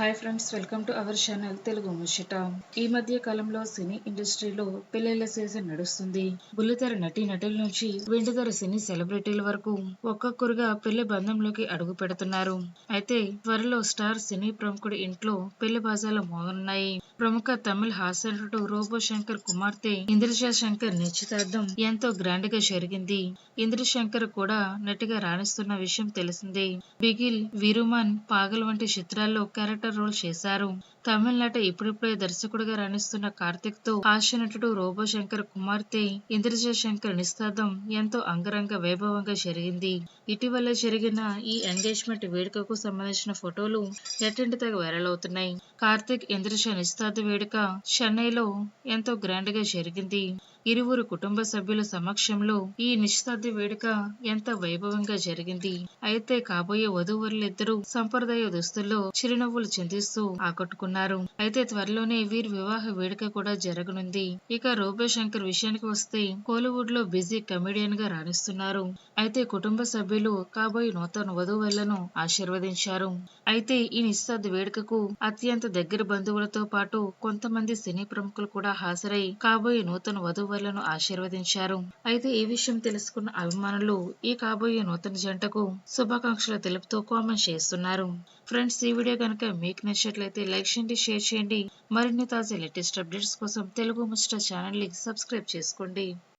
Hi friends welcome to our channel Telugu ముషిట ఈ మధ్య కాలంలో సినీ ఇండస్ట్రీలో పెళ్ళిళ్ళ సీజన్ నడుస్తుంది. బుల్లితెర నటీ నటుల నుంచి వెండితెర సినీ సెలబ్రిటీల వరకు ఒక్కొక్కరుగా పెళ్ళి బంధంలోకి అడుగు పెడుతున్నారు. అయితే త్వరలో స్టార్ సినీ ప్రముఖుడి ఇంట్లో పెళ్ళి బాజాలు మోగనున్నాయి. ప్రముఖ తమిళ హాస్య నటుడు రోబో శంకర్ కుమార్తె ఇంద్రజా శంకర్ నిశ్చితార్థం ఎంతో గ్రాండ్గా జరిగింది. ఇంద్రశంకర్ కూడా నటిగా రాణిస్తున్న విషయం తెలిసిందే. బిగిల్ విరుమన్ పాగల్ వంటి చిత్రాల్లో క్యారెక్టర్ రోల్ చేశారు. తమిళనాట ఇప్పుడిప్పుడే దర్శకుడిగా రాణిస్తున్న కార్తిక్తో హాస్య నటుడు రోబో శంకర్ కుమార్తె ఇంద్రజ శంకర్ నిస్తాదం ఎంతో అంగరంగ వైభవంగా జరిగింది. ఇటీవల జరిగిన ఈ ఎంగేజ్మెంట్ వేడుకకు సంబంధించిన ఫోటోలు నెట్టింటి తెగ వైరల్ అవుతున్నాయి. కార్తిక్ ఇంద్రజ నిస్తాద వేడుక చెన్నైలో ఎంతో గ్రాండ్గా జరిగింది. ఇరువురు కుటుంబ సభ్యుల సమక్షంలో ఈ నిశ్చితార్థ వేడుక ఎంత వైభవంగా జరిగింది. అయితే కాబోయే వధూవరులిద్దరూ సంప్రదాయ దుస్తుల్లో చిరునవ్వులు చిందిస్తూ ఆకట్టుకున్నారు. అయితే త్వరలోనే వీరి వివాహ వేడుక కూడా జరగనుంది. ఇక రూపశంకర్ విషయానికి వస్తే కోలీవుడ్లో బిజీ కమెడియన్గా రాణిస్తున్నారు. అయితే కుటుంబ సభ్యులు కాబోయే నూతన వధూవరులను ఆశీర్వదించారు. అయితే ఈ నిశ్చితార్థ వేడుకకు అత్యంత దగ్గర బంధువులతో పాటు కొంతమంది సినీ ప్రముఖులు కూడా హాజరై కాబోయే నూతన వధువు యూట్యూబర్లను ఆశీర్వదించారు. అయితే ఈ విషయం తెలుసుకున్న అభిమానులు ఈ కాబోయే నూతన జంటకు శుభాకాంక్షలు తెలుపుతూ కామెంట్ చేస్తున్నారు. ఫ్రెండ్స్ ఈ వీడియో కనుక మీకు నచ్చినట్లయితే లైక్ చేయండి షేర్ చేయండి. మరిన్ని తాజా లేటెస్ట్ అప్డేట్స్ కోసం తెలుగు ముచ్చట ఛానల్ని సబ్స్క్రైబ్ చేసుకోండి.